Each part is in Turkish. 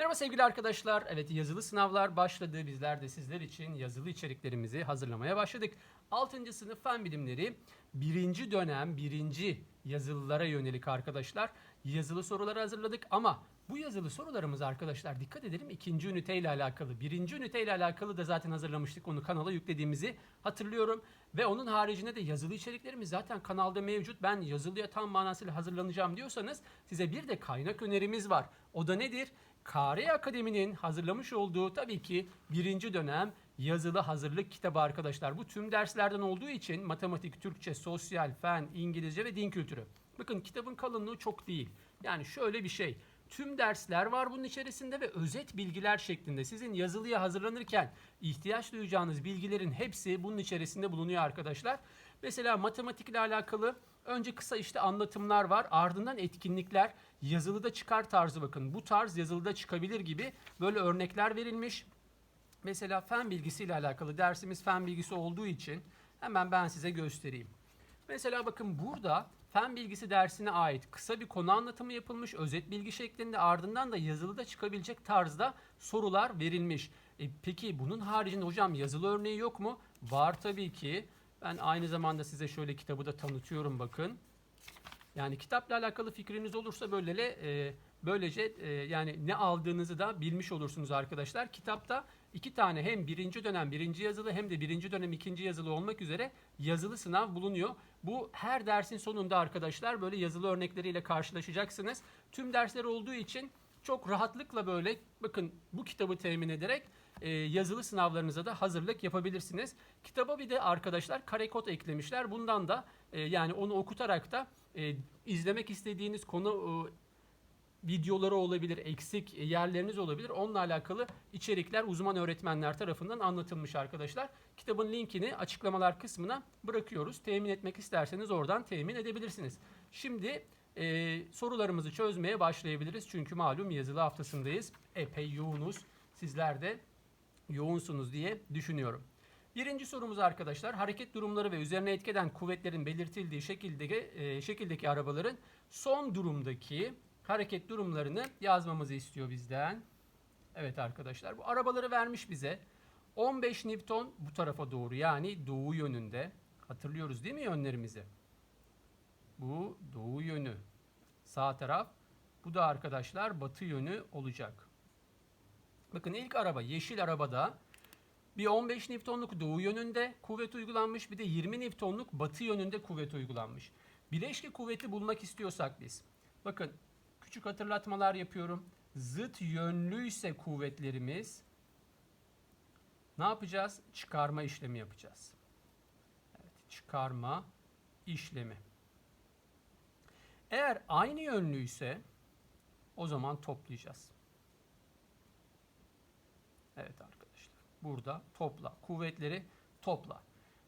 Merhaba sevgili arkadaşlar. Evet yazılı sınavlar başladı. Bizler de sizler için yazılı içeriklerimizi hazırlamaya başladık. 6. sınıf fen bilimleri birinci dönem birinci yazılılara yönelik arkadaşlar yazılı soruları hazırladık ama bu yazılı sorularımız arkadaşlar dikkat edelim ikinci üniteyle alakalı. Birinci üniteyle alakalı da zaten hazırlamıştık onu kanala yüklediğimizi hatırlıyorum. Ve onun haricinde de yazılı içeriklerimiz zaten kanalda mevcut. Ben yazılıya tam manasıyla hazırlanacağım diyorsanız size bir de kaynak önerimiz var. O da nedir? Kare Akademi'nin hazırlamış olduğu tabii ki birinci dönem yazılı hazırlık kitabı arkadaşlar. Bu tüm derslerden olduğu için matematik, Türkçe, sosyal, fen, İngilizce ve din kültürü. Bakın kitabın kalınlığı çok değil. Yani şöyle bir şey. Tüm dersler var bunun içerisinde ve özet bilgiler şeklinde sizin yazılıya hazırlanırken ihtiyaç duyacağınız bilgilerin hepsi bunun içerisinde bulunuyor arkadaşlar. Mesela matematikle alakalı önce kısa işte anlatımlar var ardından etkinlikler yazılıda çıkar tarzı bakın bu tarz yazılıda çıkabilir gibi böyle örnekler verilmiş. Mesela fen bilgisiyle alakalı dersimiz fen bilgisi olduğu için hemen ben size göstereyim. Mesela bakın burada fen bilgisi dersine ait kısa bir konu anlatımı yapılmış özet bilgi şeklinde ardından da yazılıda çıkabilecek tarzda sorular verilmiş. E, peki bunun haricinde hocam yazılı örneği yok mu? Var tabii ki. Ben aynı zamanda size şöyle kitabı da tanıtıyorum bakın. Yani kitapla alakalı fikriniz olursa böylele e, böylece e, yani ne aldığınızı da bilmiş olursunuz arkadaşlar. Kitapta iki tane hem birinci dönem birinci yazılı hem de birinci dönem ikinci yazılı olmak üzere yazılı sınav bulunuyor. Bu her dersin sonunda arkadaşlar böyle yazılı örnekleriyle karşılaşacaksınız. Tüm dersler olduğu için çok rahatlıkla böyle bakın bu kitabı temin ederek e, yazılı sınavlarınıza da hazırlık yapabilirsiniz. Kitaba bir de arkadaşlar karekod eklemişler. Bundan da e, yani onu okutarak da e, izlemek istediğiniz konu e, videoları olabilir, eksik yerleriniz olabilir. Onunla alakalı içerikler uzman öğretmenler tarafından anlatılmış arkadaşlar. Kitabın linkini açıklamalar kısmına bırakıyoruz. Temin etmek isterseniz oradan temin edebilirsiniz. Şimdi e, sorularımızı çözmeye başlayabiliriz. Çünkü malum yazılı haftasındayız. Epey yoğunuz. Sizler de yoğunsunuz diye düşünüyorum. Birinci sorumuz arkadaşlar hareket durumları ve üzerine etki eden kuvvetlerin belirtildiği şekildeki, e, şekildeki arabaların son durumdaki hareket durumlarını yazmamızı istiyor bizden. Evet arkadaşlar bu arabaları vermiş bize. 15 Newton bu tarafa doğru yani doğu yönünde. Hatırlıyoruz değil mi yönlerimizi? Bu doğu yönü. Sağ taraf. Bu da arkadaşlar batı yönü olacak. Bakın ilk araba yeşil arabada bir 15 Newton'luk doğu yönünde kuvvet uygulanmış bir de 20 Newton'luk batı yönünde kuvvet uygulanmış. Bileşke kuvveti bulmak istiyorsak biz. Bakın küçük hatırlatmalar yapıyorum. Zıt yönlüyse kuvvetlerimiz ne yapacağız? Çıkarma işlemi yapacağız. Evet, çıkarma işlemi. Eğer aynı yönlüyse o zaman toplayacağız. Evet arkadaşlar. Burada topla. Kuvvetleri topla.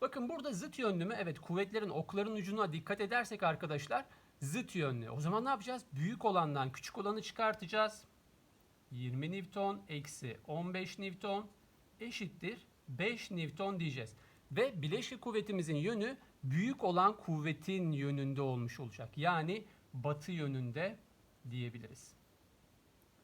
Bakın burada zıt yönlü mü? Evet kuvvetlerin okların ucuna dikkat edersek arkadaşlar zıt yönlü. O zaman ne yapacağız? Büyük olandan küçük olanı çıkartacağız. 20 Newton eksi 15 Newton eşittir 5 Newton diyeceğiz. Ve bileşke kuvvetimizin yönü büyük olan kuvvetin yönünde olmuş olacak. Yani batı yönünde diyebiliriz.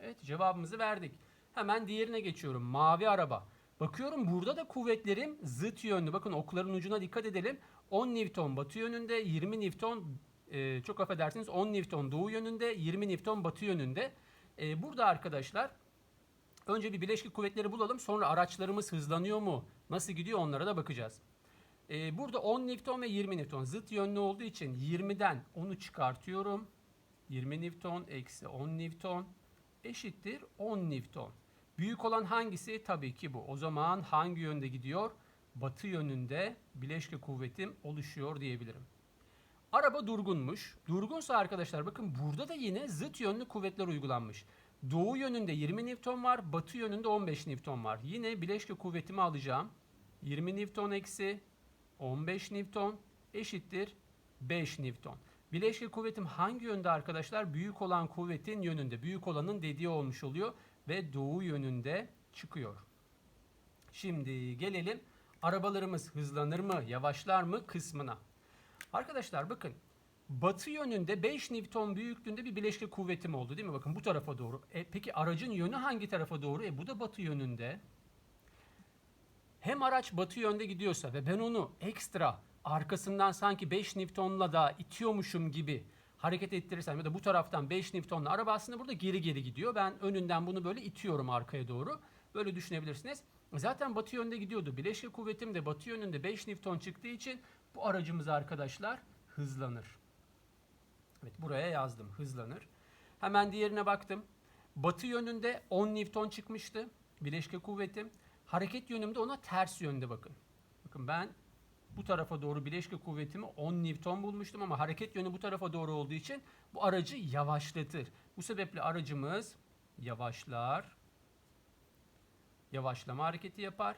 Evet cevabımızı verdik. Hemen diğerine geçiyorum. Mavi araba. Bakıyorum burada da kuvvetlerim zıt yönlü. Bakın okların ucuna dikkat edelim. 10 Newton batı yönünde, 20 Newton e, çok affedersiniz 10 Newton doğu yönünde, 20 Newton batı yönünde. E, burada arkadaşlar önce bir bileşke kuvvetleri bulalım. Sonra araçlarımız hızlanıyor mu? Nasıl gidiyor onlara da bakacağız. E, burada 10 Newton ve 20 Newton zıt yönlü olduğu için 20'den 10'u çıkartıyorum. 20 Newton eksi 10 Newton eşittir 10 Newton. Büyük olan hangisi? Tabii ki bu. O zaman hangi yönde gidiyor? Batı yönünde bileşke kuvvetim oluşuyor diyebilirim. Araba durgunmuş. Durgunsa arkadaşlar bakın burada da yine zıt yönlü kuvvetler uygulanmış. Doğu yönünde 20 Newton var, batı yönünde 15 Newton var. Yine bileşke kuvvetimi alacağım. 20 Newton eksi 15 Newton eşittir 5 Newton. Bileşke kuvvetim hangi yönde arkadaşlar? Büyük olan kuvvetin yönünde. Büyük olanın dediği olmuş oluyor ve doğu yönünde çıkıyor. Şimdi gelelim arabalarımız hızlanır mı, yavaşlar mı kısmına. Arkadaşlar bakın batı yönünde 5 Newton büyüklüğünde bir bileşke kuvvetim oldu değil mi? Bakın bu tarafa doğru. E, peki aracın yönü hangi tarafa doğru? E bu da batı yönünde. Hem araç batı yönde gidiyorsa ve ben onu ekstra arkasından sanki 5 Newton'la da itiyormuşum gibi hareket ettirirsem ya da bu taraftan 5 Newton'la araba aslında burada geri geri gidiyor. Ben önünden bunu böyle itiyorum arkaya doğru. Böyle düşünebilirsiniz. Zaten batı yönde gidiyordu. Bileşke kuvvetim de batı yönünde 5 Newton çıktığı için bu aracımız arkadaşlar hızlanır. Evet buraya yazdım hızlanır. Hemen diğerine baktım. Batı yönünde 10 Newton çıkmıştı bileşke kuvvetim. Hareket yönümde ona ters yönde bakın. Bakın ben bu tarafa doğru bileşke kuvvetimi 10 Newton bulmuştum ama hareket yönü bu tarafa doğru olduğu için bu aracı yavaşlatır. Bu sebeple aracımız yavaşlar. Yavaşlama hareketi yapar.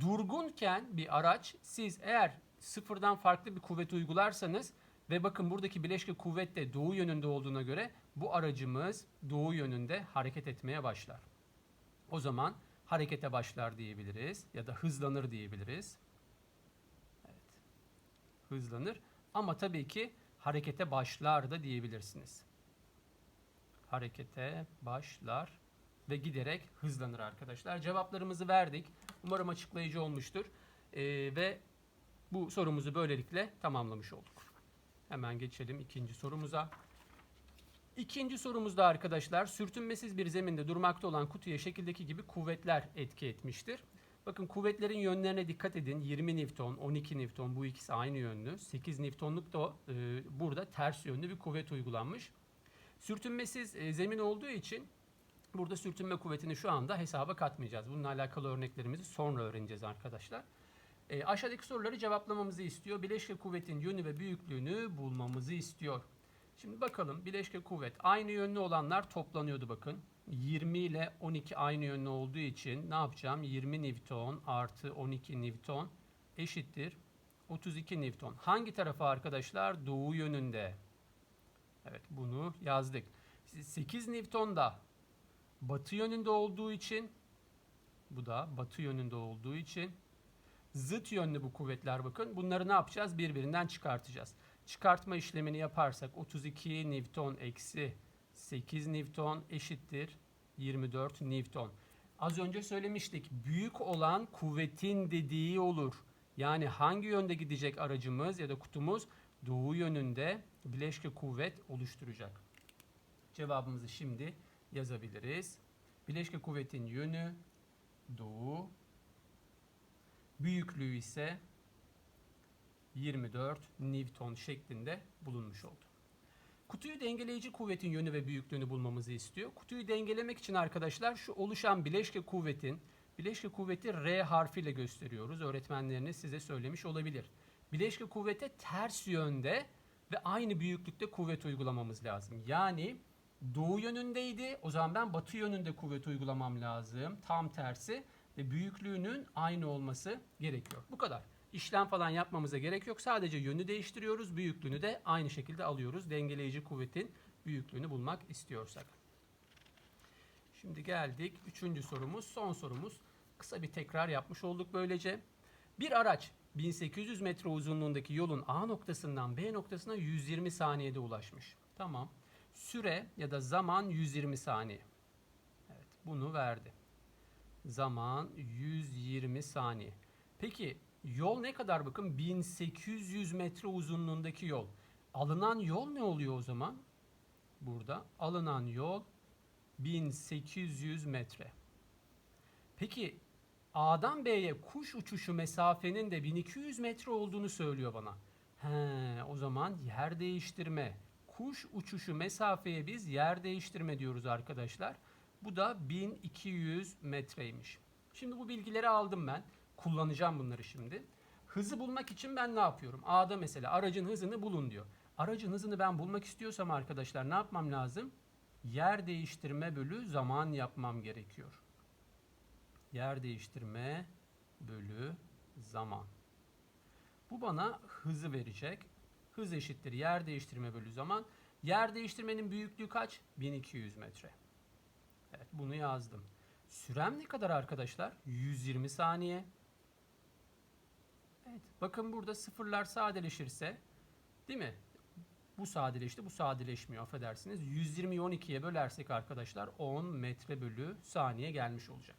Durgunken bir araç siz eğer sıfırdan farklı bir kuvvet uygularsanız ve bakın buradaki bileşke kuvvet de doğu yönünde olduğuna göre bu aracımız doğu yönünde hareket etmeye başlar. O zaman harekete başlar diyebiliriz ya da hızlanır diyebiliriz. Hızlanır ama tabii ki harekete başlar da diyebilirsiniz. Harekete başlar ve giderek hızlanır arkadaşlar. Cevaplarımızı verdik. Umarım açıklayıcı olmuştur. Ee, ve bu sorumuzu böylelikle tamamlamış olduk. Hemen geçelim ikinci sorumuza. İkinci sorumuzda arkadaşlar sürtünmesiz bir zeminde durmakta olan kutuya şekildeki gibi kuvvetler etki etmiştir. Bakın kuvvetlerin yönlerine dikkat edin. 20 Newton, 12 Newton bu ikisi aynı yönlü. 8 Newton'luk da e, burada ters yönlü bir kuvvet uygulanmış. Sürtünmesiz e, zemin olduğu için burada sürtünme kuvvetini şu anda hesaba katmayacağız. Bununla alakalı örneklerimizi sonra öğreneceğiz arkadaşlar. E, aşağıdaki soruları cevaplamamızı istiyor. Bileşke kuvvetin yönü ve büyüklüğünü bulmamızı istiyor. Şimdi bakalım bileşke kuvvet aynı yönlü olanlar toplanıyordu bakın. 20 ile 12 aynı yönlü olduğu için ne yapacağım? 20 Newton artı 12 Newton eşittir 32 Newton. Hangi tarafa arkadaşlar? Doğu yönünde. Evet bunu yazdık. 8 Newton da batı yönünde olduğu için bu da batı yönünde olduğu için zıt yönlü bu kuvvetler bakın. Bunları ne yapacağız? Birbirinden çıkartacağız. Çıkartma işlemini yaparsak 32 Newton eksi 8 Newton eşittir 24 Newton. Az önce söylemiştik. Büyük olan kuvvetin dediği olur. Yani hangi yönde gidecek aracımız ya da kutumuz doğu yönünde bileşke kuvvet oluşturacak. Cevabımızı şimdi yazabiliriz. Bileşke kuvvetin yönü doğu, büyüklüğü ise 24 Newton şeklinde bulunmuş oldu. Kutuyu dengeleyici kuvvetin yönü ve büyüklüğünü bulmamızı istiyor. Kutuyu dengelemek için arkadaşlar şu oluşan bileşke kuvvetin, bileşke kuvveti R harfiyle gösteriyoruz. Öğretmenleriniz size söylemiş olabilir. Bileşke kuvvete ters yönde ve aynı büyüklükte kuvvet uygulamamız lazım. Yani doğu yönündeydi. O zaman ben batı yönünde kuvvet uygulamam lazım. Tam tersi ve büyüklüğünün aynı olması gerekiyor. Bu kadar. İşlem falan yapmamıza gerek yok. Sadece yönü değiştiriyoruz. Büyüklüğünü de aynı şekilde alıyoruz. Dengeleyici kuvvetin büyüklüğünü bulmak istiyorsak. Şimdi geldik. Üçüncü sorumuz. Son sorumuz. Kısa bir tekrar yapmış olduk böylece. Bir araç 1800 metre uzunluğundaki yolun A noktasından B noktasına 120 saniyede ulaşmış. Tamam. Süre ya da zaman 120 saniye. Evet bunu verdi. Zaman 120 saniye. Peki Yol ne kadar bakın? 1800 metre uzunluğundaki yol. Alınan yol ne oluyor o zaman? Burada alınan yol 1800 metre. Peki A'dan B'ye kuş uçuşu mesafenin de 1200 metre olduğunu söylüyor bana. He, o zaman yer değiştirme. Kuş uçuşu mesafeye biz yer değiştirme diyoruz arkadaşlar. Bu da 1200 metreymiş. Şimdi bu bilgileri aldım ben kullanacağım bunları şimdi. Hızı bulmak için ben ne yapıyorum? A'da mesela aracın hızını bulun diyor. Aracın hızını ben bulmak istiyorsam arkadaşlar ne yapmam lazım? Yer değiştirme bölü zaman yapmam gerekiyor. Yer değiştirme bölü zaman. Bu bana hızı verecek. Hız eşittir yer değiştirme bölü zaman. Yer değiştirmenin büyüklüğü kaç? 1200 metre. Evet bunu yazdım. Sürem ne kadar arkadaşlar? 120 saniye. Evet, bakın burada sıfırlar sadeleşirse değil mi? Bu sadeleşti, bu sadeleşmiyor affedersiniz. 120'yi 12'ye bölersek arkadaşlar 10 metre bölü saniye gelmiş olacak.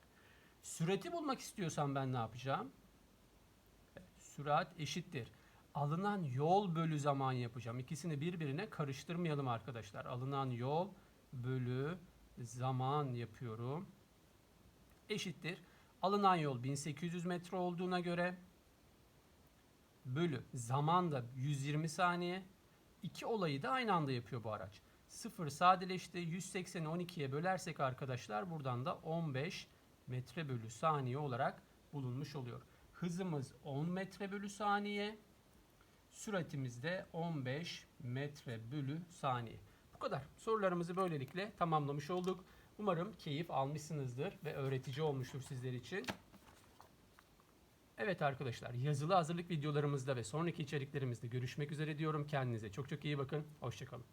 Sürati bulmak istiyorsam ben ne yapacağım? Sürat eşittir. Alınan yol bölü zaman yapacağım. İkisini birbirine karıştırmayalım arkadaşlar. Alınan yol bölü zaman yapıyorum. Eşittir. Alınan yol 1800 metre olduğuna göre bölü zaman da 120 saniye. İki olayı da aynı anda yapıyor bu araç. 0 sadeleşti. 180'i 12'ye bölersek arkadaşlar buradan da 15 metre bölü saniye olarak bulunmuş oluyor. Hızımız 10 metre bölü saniye. Süratimiz de 15 metre bölü saniye. Bu kadar. Sorularımızı böylelikle tamamlamış olduk. Umarım keyif almışsınızdır ve öğretici olmuştur sizler için. Evet arkadaşlar yazılı hazırlık videolarımızda ve sonraki içeriklerimizde görüşmek üzere diyorum. Kendinize çok çok iyi bakın. Hoşçakalın.